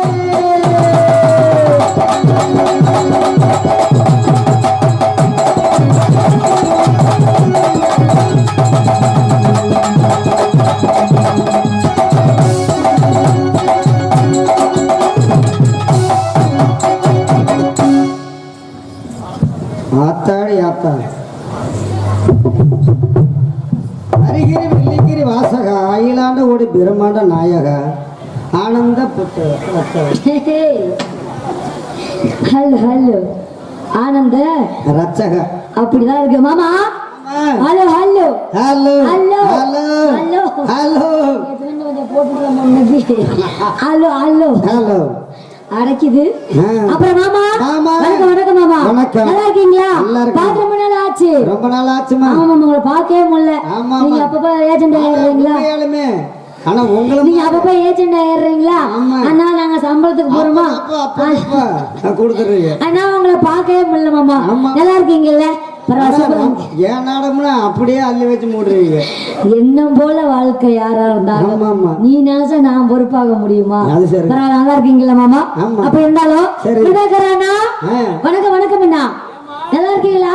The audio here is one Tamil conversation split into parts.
Oh, ஹலோ ஹலோ ஆனந்த? ரச்சக. அப்படிதான் இருக்கு. மாமா? Hello hello hello hello. Hello hello. Hello கொஞ்சம் போட்டுக்கலாம் முன்னாடி ஹலோ ஹலோ ஹலோ அடைக்குது. அப்புறம் மாமா. வணக்கம் வணக்கம் மாமா. வணக்கம். நல்லா இருக்கீங்களா. பார்த்து ரொம்ப நாள் ஆச்சு ரொம்ப நாள் ஆச்சுமா ஆமா மாமா உங்களை பார்க்கவே முடியல. நீங்க. அப்பப்ப ஏஜென்ட் ஆயிடுறீங்களா? ஆனா உங்களை நீங்க அப்பப்ப ஏஜென்ட் ஆயிடுறீங்களா ஆமா. அண்ணா நாங்க சம்பளத்துக்கு போறோமா? கொடுத்துறீங்க அண்ணா உங்களை பார்க்கவே முடியல மாமா. நல்லா இருக்கீங்கல்ல? நாடம்னா அப்படியே அள்ளி வச்சு மூடுறீங்க? என்னம் போல வாழ்க்கை யாரா இருந்தாலும். நீ நினைச்சா நான் பொறுப்பாக முடியுமா? நல்லா இருக்கீங்களா மாமா. அப்ப இருந்தாலும். வணக்கம் வணக்கம் அண்ணா. நல்லா இருக்கீங்களா?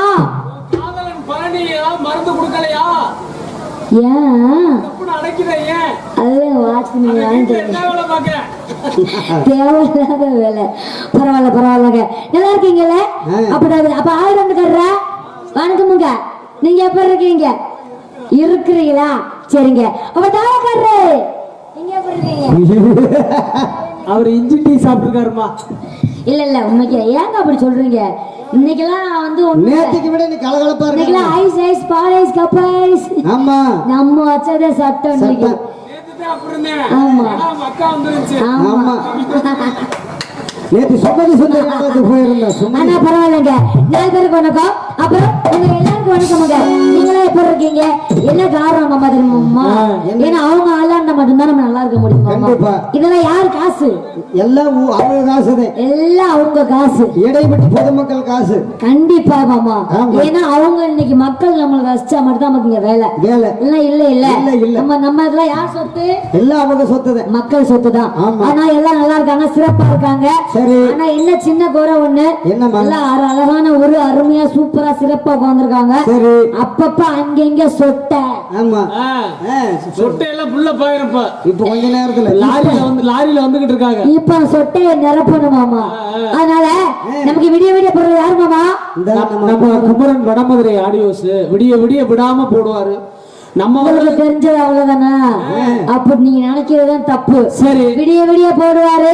மருந்து கொடுக்கலையா? தேவையில்லாத வேலை. பரவாயில்ல பரவாயில்லங்க. நல்லா இருக்கீங்கல்ல? ஆ. அப்படி அப்ப ஆயிரம் கர்ற வணக்கமுங்க நீங்க எப்ப இருக்கீங்க? இருக்கிறீங்களா? சரிங்க. அப்ப தாயக்காரரு நீங்க எப்ப இருக்கீங்க? அவர் இஞ்சி டீ சாப்பிட்டுருக்காருமா. இல்ல இல்ல உண்மைக்கு ஏங்க அப்படி சொல்றீங்க? இன்னைக்கெல்லாம் வந்து ஒண்ணு இல்ல. நேத்துக்கு விட நீ கலகலப்பா இன்னைக்கெல்லாம் ஐஸ் ஐஸ் பால் ஐஸ் கப் ஐஸ். ஆமா. நம்ம வச்சதே சட்டம் இன்னைக்கு. ஆமா. ஆமா. நேத்து சுந்தரி போயிருந்தேன் சுமதி ஆனா பரவாயில்லைங்க. நாலு பேருக்கு வணக்கம். அப்புறம் உங்க எல்லாருக்கும் வணக்கமுங்க நீங்களா எப்ப இருக்கீங்க? என்ன காரணம் தெரியுமா? ஏன்னா அவங்க ஆளாண்ட மட்டும்தான் நம்ம நல்லா இருக்க முடியும். இதெல்லாம் யார் காசு? எல்லாம் ஊ- அவங்க காசுதான். எல்லாம் அவங்க காசு. இடைப்பட்டு பொதுமக்கள் காசு. கண்டிப்பா மாமா. ஏன்னா அவங்க இன்னைக்கு மக்கள் நம்மளுக்கு ரசிச்சா மட்டும் தான் நமக்கு இங்க வேலை. வேலை. இல்ல இல்ல இல்ல. நம்ம நம்ம இதெல்லாம் யார் சொத்து? எல்லாம் அவங்க சொத்துதான். மக்கள் சொத்து தான். ஆனா எல்லாம் நல்லா இருக்காங்க சிறப்பா இருக்காங்க. ஆனா என்ன சின்ன குறை ஒண்ணு? அர- அழகான ஒரு அருமையா சூப்பரா சிறப்பா உட்காந்துருக்காங்க சரி. அப்பப்ப அங்கங்க சொட்ட. ஆமா. சொட்டை எல்லாம் புள்ள போயிருப்ப. இப்ப கொஞ்ச நேரத்துல லாரியில வந்து லாரியில வந்துகிட்டு இருக்காங்க. இப்ப சொட்டைய நிரப்பணும் மாமா. அதனால நமக்கு விடிய விடிய போறது யாரு மாமா? நம்ம குமரன் வடமதுரை ஆடியோஸ். விடிய விடிய விடாம போடுவாரு. நம்ம ஊர்ல உங்களுக்கு தெரிஞ்சது அவ்வளவுதானா? அப்ப நீங்க நினைக்கிறதுதான் தப்பு. சரி. விடிய விடிய போடுவாரு.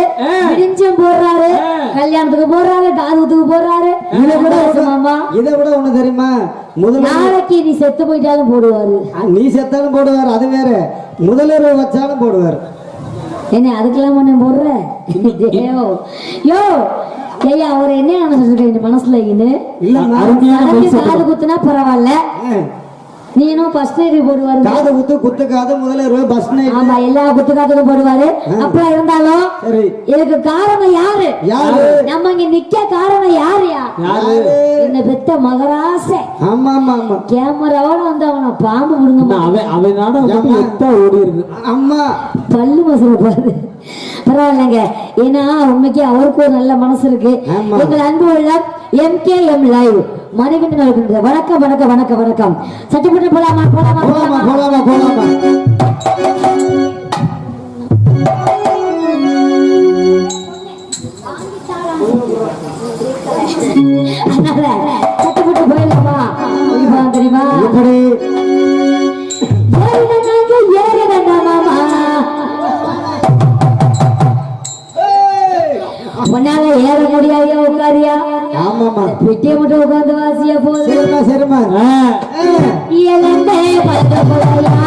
விடிஞ்சும் போடுறாரு. கல்யாணத்துக்கு போடுறாரு காதுகுத்துக்கு போடுறாரு. இதை என்ன மாமா இதை விட ஒண்ணு தெரியுமா? நாளைக்கு நீ செத்து போயிட்டாலும் போடுவாரு. நீ செத்தாலும் போடுவார் அது வேற. முதலிரவு வச்சாலும் போடுவார். என்ன அதுக்கெல்லாம் ஒண்ணு போடுற? யோ ஐயா அவர் என்ன நினைச்சிருக்க இந்த மனசுல இன்னு காது குத்துனா பரவாயில்ல. ஆ, நீ இன்னும் ஃபர்ஸ்ட் எய்ட் போடுவாரு. காது குத்து குத்து காது பஸ் நைட் ஆமா எல்லா குத்து காத்துக்கும் போடுவாரு. அப்புறம் இருந்தாலும் இதுக்கு காரணம் யாரு? யாரு? நம்ம இங்க நிக்க காரணம் யாருயா யாரு? என்ன பெத்த மகராசை. ஆமா ஆமா ஆமா. கேமராவோட வந்து அவனை பாம்பு விடுங்க அவன் அவன் நாடகம் வந்து எத்தா ஓடி இருக்கு. அம்மா பல்லு மசல பாரு. பரவாயில்லைங்க. ஏன்னா உண்மைக்கு அவருக்கு ஒரு நல்ல மனசு இருக்கு. எங்கள் அன்பு உள்ளம் எம்கேஎம் லைவ் மணிகண்டன் வணக்கம் வணக்கம் வணக்கம் வணக்கம் சட்டிப்பட்டு போலாமா போலாமா போலாமா போலாமா போலாமா போலாமா அதனால சட்டிப்பட்டு போயிடலாமா தெரியுமா எப்படி உன்னால ஏற முடியாதியா உட்காரியா? ஆமாமா பெட்டியை மட்டும் உட்காந்து வாசியா போதும் சரிம்மா சரிம்மா ஆ, இளந்தே பத்தமுடையா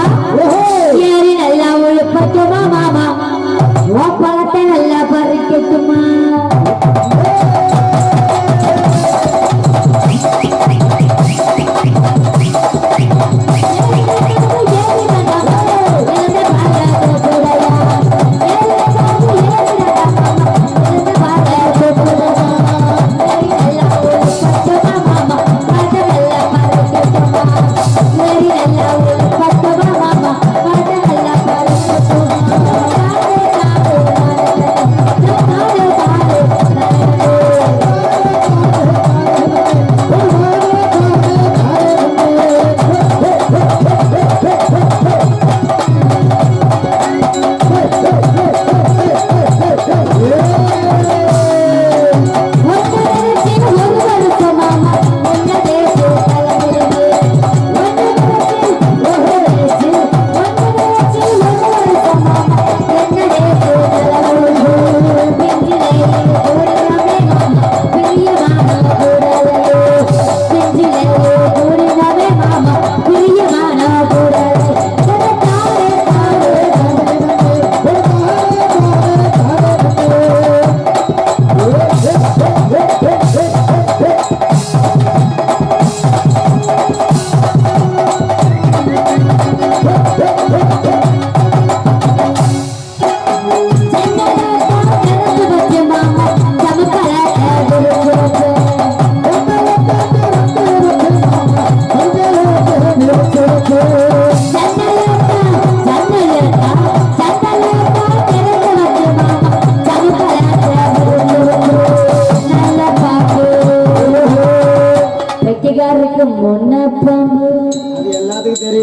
எல்லாருக்கும் ஒன்ன பாம்பு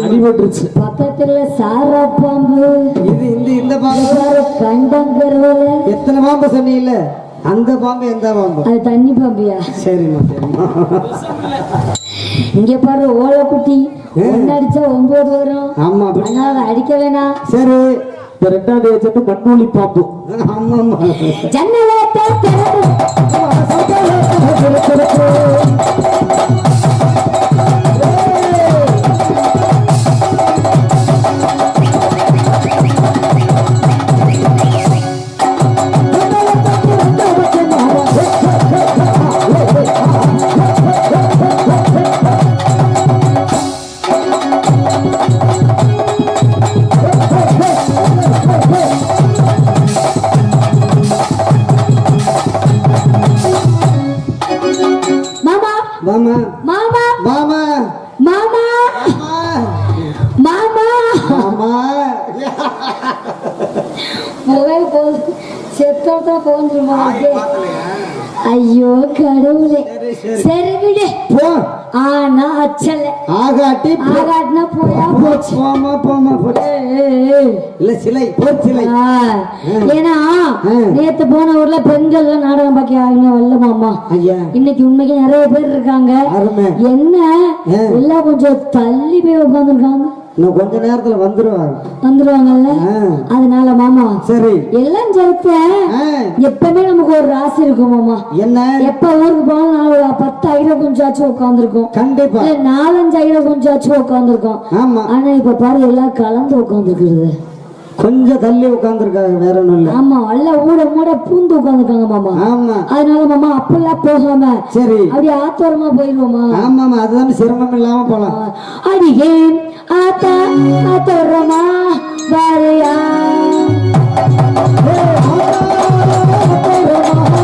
அடிபட்டுருச்சு. பக்கத்துல சார பாம்பு. இது இந்த இந்த பாம்பு. கண்டங்கரவல எத்தனை பாம்பு சொன்னீங்கல்ல? அந்த பாம்பு எந்த பாம்பு? அது தண்ணி பாம்பியா? சரி இங்க பாரு ஓலை குட்டி அடிச்சா ஒன்பது வரும். ஆமா. அதனால அடிக்க வேணாம். சரி. இப்ப ரெண்டாவது வச்சுட்டு மண்ணூலி பாம்பு. ஆமா ஆமா ஜன்னலத்தை ஆகாட்டி போ. ஆகாட்டினா போயா? போ, போமா போமா போ. இல்ல சிலை போர் சிலை. ஏன்னா. நேத்து போன ஊர்ல பெண்கள் நாடகம் பாக்கி யாருமே வரல மாமா. ஐயா. இன்னைக்கு உண்மைக்கு நிறைய பேர் இருக்காங்க. என்ன. எல்லாம் கொஞ்சம் தள்ளி போய் உட்காந்துருக்காங்க இன்னும் கொஞ்ச நேரத்துல வந்துருவாங்க. வந்துருவாங்கல்ல? ஆ, அதனால மாமா சரி. எல்லாம் சேர்த்த எப்பவுமே நமக்கு ஒரு ராசி இருக்கும் மாமா. என்ன? எப்ப ஊருக்கு போனாலும் நாலு பத்து ஐரம் கொஞ்சாச்சும் உட்காந்துருக்கும் கண்டிப்பா. இல்ல நாலஞ்சு ஐரம் கொஞ்சாச்சும் உட்காந்துருக்கும் ஆமா. ஆனா இப்ப பாரு எல்லாம் கலந்து உட்காந்துருக்குறது கொஞ்சம் தள்ளி உட்கார்ந்துருக்காங்க வேற ஒண்ணும் இல்ல. ஆமா எல்லாம் ஊட மூட பூந்து உட்காந்துருக்காங்க மாமா. ஆமா. அதனால மாமா அப்பெல்லாம் போகாம சரி. அப்படியே ஆத்தோரமா போயிருவோமா? ஆமாமா அதுதான் சிரமம் இல்லாம போலாம். ata ata rama barya hey, ata, ata, rama.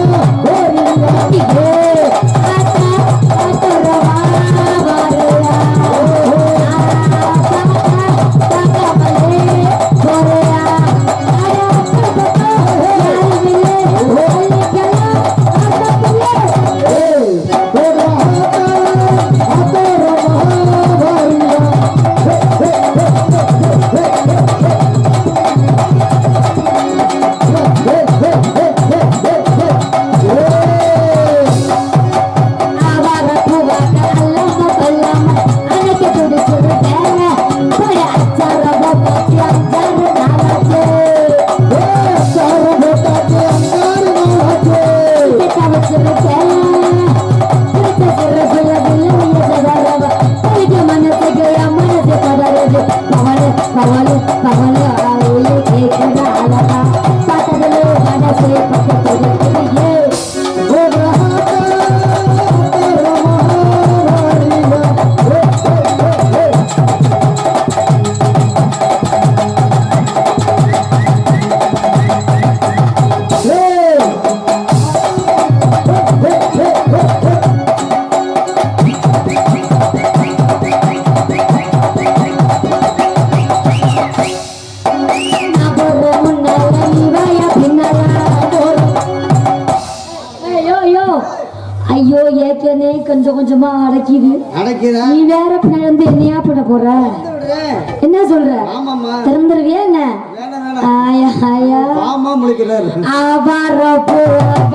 சொல்ற ஆமாமா திறந்துருவியா என்ன? வேணாம் வேணாம். ஆயா ஆயா. ஆமா முழிக்கிறாரு. ஆவார போக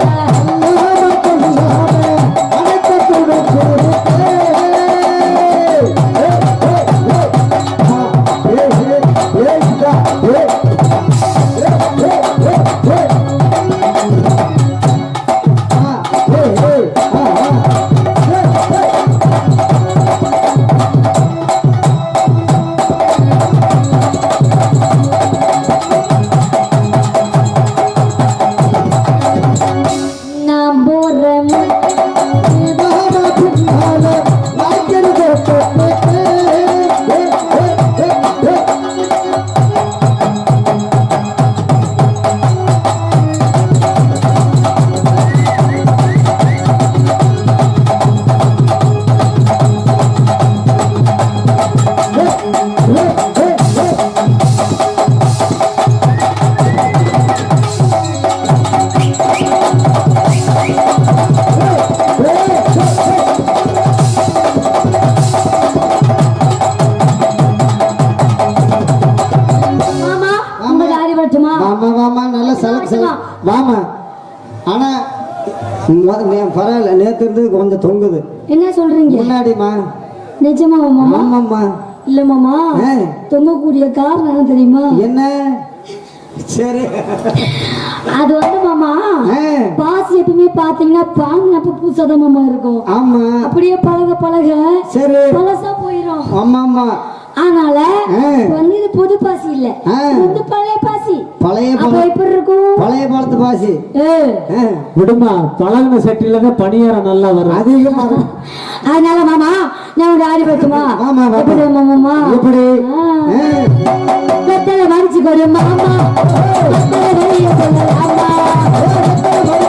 பேசுமா வாமா ஆனா மொ- நே- பரவாயில்ல நேத்து இருந்து கொஞ்சம் தொங்குது. என்ன சொல்றீங்க? முன்னாடிமா நிஜமா மாமா ஆமாம்மா. இல்ல மாமா தொங்கக்கூடிய காரணம் என்ன தெரியுமா? என்ன? சரி. அது வந்து மாமா பாசி எப்பவுமே பாத்தீங்கன்னா பாங்கினப்ப பூசாதான் மாமா இருக்கும். ஆமா. அப்படியே பழக பழக சரி. பழசா போயிடும் ஆமா ஆமா அதனால வந்து இது புது பாசி இல்ல. ஆ. இது வந்து பழைய பாசி. பழைய எப்படி இருக்கும்? பழைய பாலத்து பாசி. விடுமா பழகின சட்டில தான் பணியாரம் நல்லா வரும். அதிகமா. அதனால மாமா நான் ஒரு ஆடி போட்டுமா ஆமா. எப்படி மாமா? எப்படி? வெத்தலை மடிச்சு கொடு மாமா. வெத்தலை வெளிய சொல்லலாமா வெத்தலை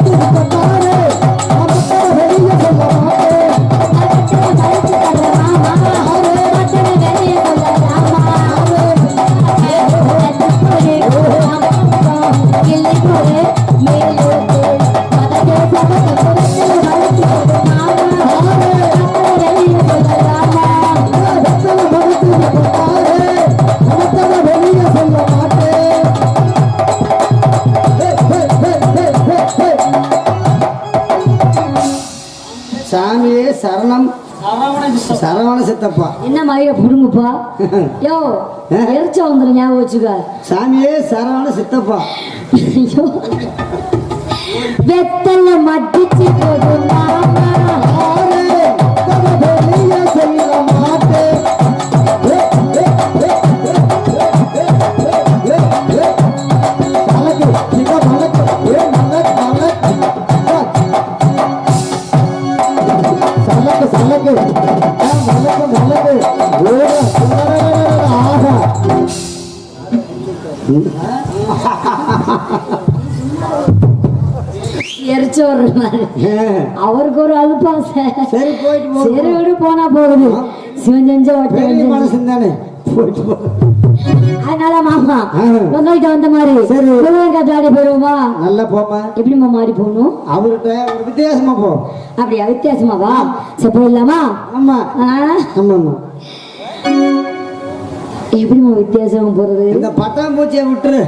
சரணம். சரவண சித்தப்பா. என்ன மயிர புடுங்குப்பா? யோ எரிச்ச வந்துடும் ஞாபகம் வச்சுக்க. சாமியே சரவண சித்தப்பா. ஐயோ. வெத்தலை மடிச்சு சலக்கு, சலக்கு. ஆ, மலக்கு, மலக்கு. ஓட, சுடரடரடர, ஆஹா. எரிச்ச அவருக்கு ஒரு அழுப்பாசை சரி போயிட்டு போ. சரி விடு போனா போகுது. சிவன் செஞ்ச மனசன் தானே. போயிட்டு போ. அதனால மாமா. உங்கள்கிட்ட வந்த மாதிரி. முருகன் காட்டாடி போயிருவோமா நல்லா போமா எப்படிம்மா மாறி போகணும் அவர்கிட்ட வித்தியாசமா போ. அப்படியா? வித்தியாசமாவா? சரி போயிடலாமா? ஆமா? ஆமா எப்படிம்மா வித்தியாசமா போறது? இந்த பட்டாம்பூச்சியை விட்டுரு.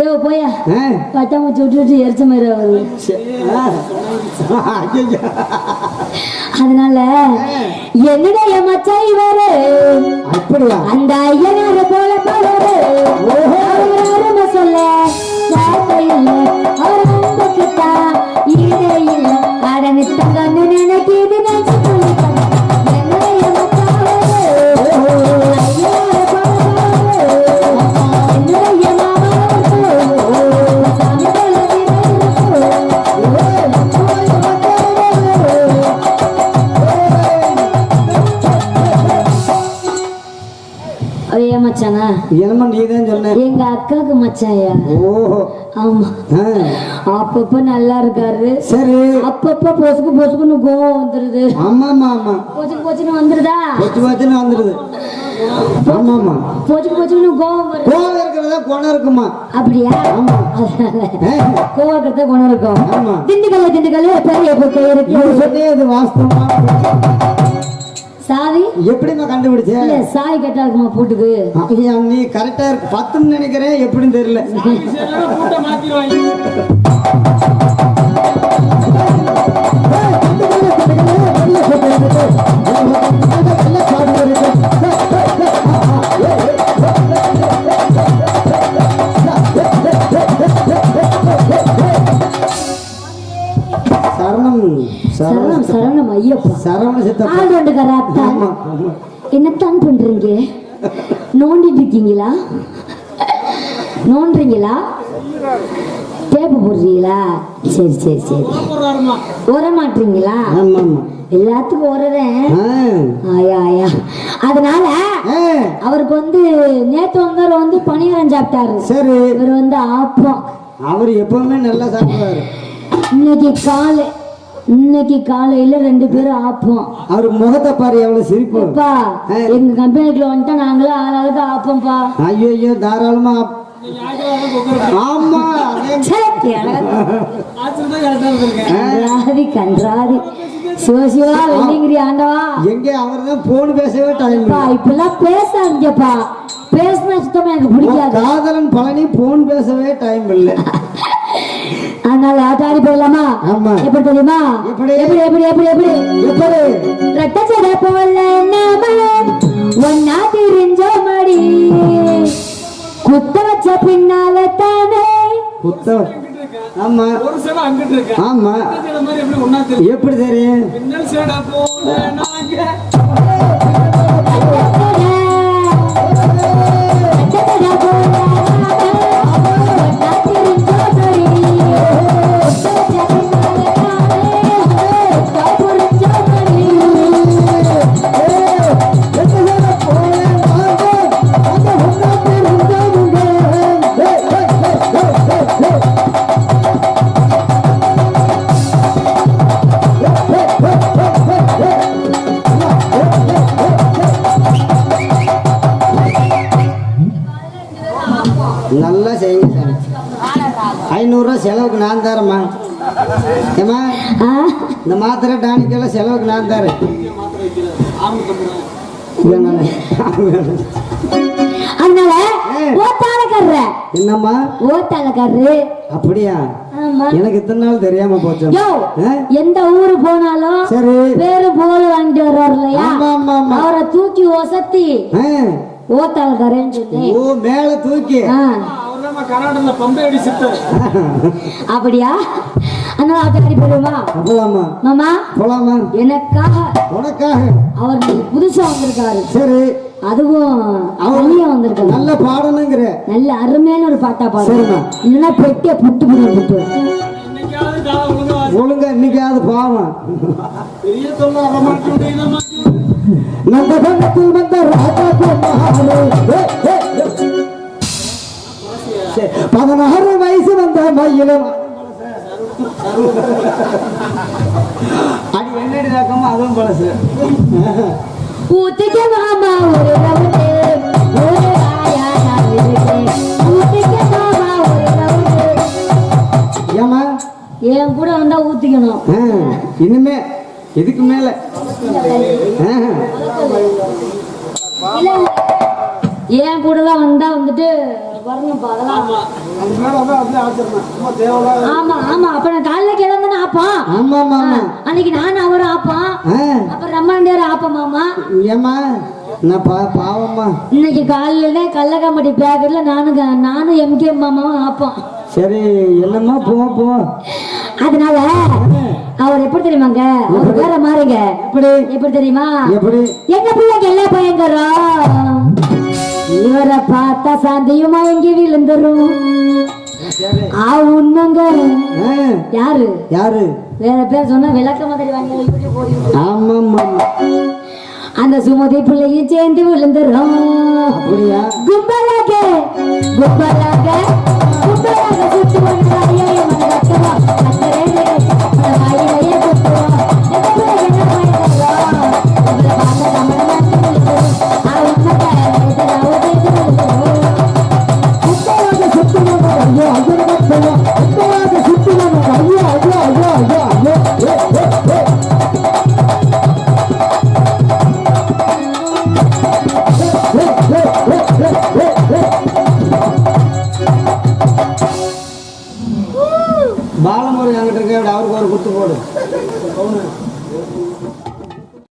ஏ போயா. ஆ, பட்டாமூச்சி விட்டு எரிச்ச மாதிரி ஆகுது. அதனால என்னுடைய மச்சான் இவரு? அப்படியா? அந்த ஐயனார போல பவரு அருமை சொல்ல வார்த்தை இல்ல அவர் அன்பு கிட்டா ஈடே இல்ல அட நித்தங்கன்னு நினைக்கிது நினைச்சு ஐயா மச்சானா? என்னமோ நீ தான் சொன்ன? எங்க அக்காவுக்கு மச்சாயா ஓஹோ. ஆமா. அப்பப்ப நல்லா இருக்காரு. சரி. அப்பப்ப பொசுக்கு பொசுக்குன்னு கோவம் வந்துருது. ஆமா ஆமா. ஆமா பொசுக்கு பொசுன்னு வந்துருதா? கொச்சு வச்சுன்னு வந்துடுது ஆமா ஆமா பொசுக்கு பொசுக்குன்னு கோவம் கோவம் இருக்கிறதா குணம் இருக்குமா? அப்படியா? ஆமா. ஆ, கோவக்கிறத குணம் இருக்கும். ஆமா. திண்டுக்கல்ல திண்டுக்கல்ல பெரிய குட்டை இருக்கு. நீ சொன்னே அது வாஸ்தவமா சாவி? எப்படிம்மா கண்டுபிடிச்ச? இல்ல சாய் கட்டா இருக்குமா பூட்டுக்கு? ஐயா, நீ கரெக்டா இருக்கு. பத்துன்னு நினைக்கிறேன் எப்படின்னு தெரியல. சரணம் சரணம். சரணம் சரணம் ஐயப்பா. சரவண சித்தப்பா ஆள் ரெண்டு கராத்தா என்னத்தான் பண்றீங்க? நோண்டிட்டு இருக்கீங்களா நோண்டுறீங்களா? டேப்பு போடுறீங்களா? சரி சரி சரி. உர மாட்டுறீங்களா ஆமா ஆமா எல்லாத்துக்கும் உரறேன். ஆயா ஆயா. அதனால அவருக்கு வந்து நேத்து வந்தவர் வந்து பணியாரம் சாப்பிட்டாரு. சரி. இவர் வந்து ஆப்பம். அவர் எப்பவுமே நல்லா சாப்பிடுவாரு. இன்னைக்கு காலை இன்னைக்கு காலையில ரெண்டு பேரும் ஆப்போம். அவர் முகத்தை பாரு எவ்வளவு சிரிப்பு எங்க கம்பெனிக்குள்ள வந்துட்டா நாங்களே ஆளாளுக்கு ஆப்போம்ப்பா. ஐயோ ஐயோ தாராளமா ஆமா. கன்றாதி கன்றாதி. சிவசிவா வெள்ளிங்கிரி ஆண்டவா. எங்க அவர் தான் போன் பேசவே டைம் இப்பெல்லாம் பேசாதீங்கப்பா. பேசினா சுத்தமா எனக்கு பிடிக்காது. காதலன் பழனி போன் பேசவே டைம் இல்லை. போயிடலாமா ஆமா. எப்படி தெரியுமா? எப்படி? எப்படி எப்படி எப்படி எப்படி? எப்படி? ரெட்டச்சட போல ஒன்னா திரிஞ்ச மடி குத்த வச்ச பின்னால தானே. புத்த ஆமா. ஒரு சேவை அங்கிட்டு இருக்கு ஆமா. எப்படி தெரியும்? செலவுக்கு நான் தரேம்மா. ஏம்மா? ஆ? இந்த மாத்திரை டானிக்கெல்லாம் செலவுக்கு நான் தரேன். என்னம்மா? ஓத்தாலக்காரரு அப்படியா? ஆமா. எனக்கு இத்தனை நாள் தெரியாம போச்சு? எந்த ஊரு போனாலும் சரி. பேரு போல வாங்கிட்டு வர்றாரு இல்லையா? அவரை தூக்கி ஒசத்தி ஆ. ஓத்தாலக்காரன்னு சொல்லி. ஓ மேல தூக்கி. அப்படியா? அதனால ஆட்டக்காரி போடுவோமா போலாமா? மாமா போலாமா? எனக்காக உனக்காக. அவர் புதுசா வந்திருக்காரு. சரி. அதுவும் தனியா வந்திருக்காரு. நல்ல பாடணுங்கிற. நல்ல அருமையான ஒரு பாட்டா பாடு. சரிம்மா. இல்லைன்னா பெட்டிய புட்டு புட்டு புட்டு ஒழுங்கா இன்னைக்காவது பாவம். பெரிய தொல்லை வந்த ராஜா பதினாறு வயசு வந்த மயிலும். அடி என்னடி ரக்கமோ அதுவும் பழசு ஊத்திக்க மாமா ஒரு ரவுண்டு ஒரு ராயா நான் இருக்கேன். ஊத்திக்க மாமா ஒரு ரவுண்டு ஏமா என் கூட வந்தா ஊத்திக்கணும். இனிமே இதுக்கு மேல. என் கூட தான் வந்தா வந்துட்டு வரணும்ப்பா அதெல்லாம் ஆமா. ஆமா. அப்ப நான் காலைல கிளம்புனா ஆப்பான் ஆமா அன்னைக்கு நானும் அவரும் ஆப்பான் ஆ, அப்புறம் ரம்மாண்டியார் ஆப்பா மாமா. ஏம்மா? நான் பா பாவம்மா. இன்னைக்கு காலையில கள்ளக்காமட்டி பேக்கெட்ல நானும் க- நானும் எம்கே மாமாவும் ஆப்போம். சரி என்னம்மா? போ போ. அதனால அவர் எப்படி தெரியுமாங்க? அவர் வேற மாறுங்க. எப்படி? எப்படி தெரியுமா? எப்படி? எங்க பிள்ளைங்க எல்லாம் பயங்கரம்? இவரை பார்த்தா சாந்தியும் மயங்கி விழுந்துரும். ஆ உண்மைங்க யாரு? யாரு? வேற பேர் சொன்னா விளக்க மாதிரி வாங்கி போய் ஆமாம்மா. அந்த சுமதி பிள்ளையும் சேர்ந்து விழுந்துரும். கும்பலாக கும்பலாக.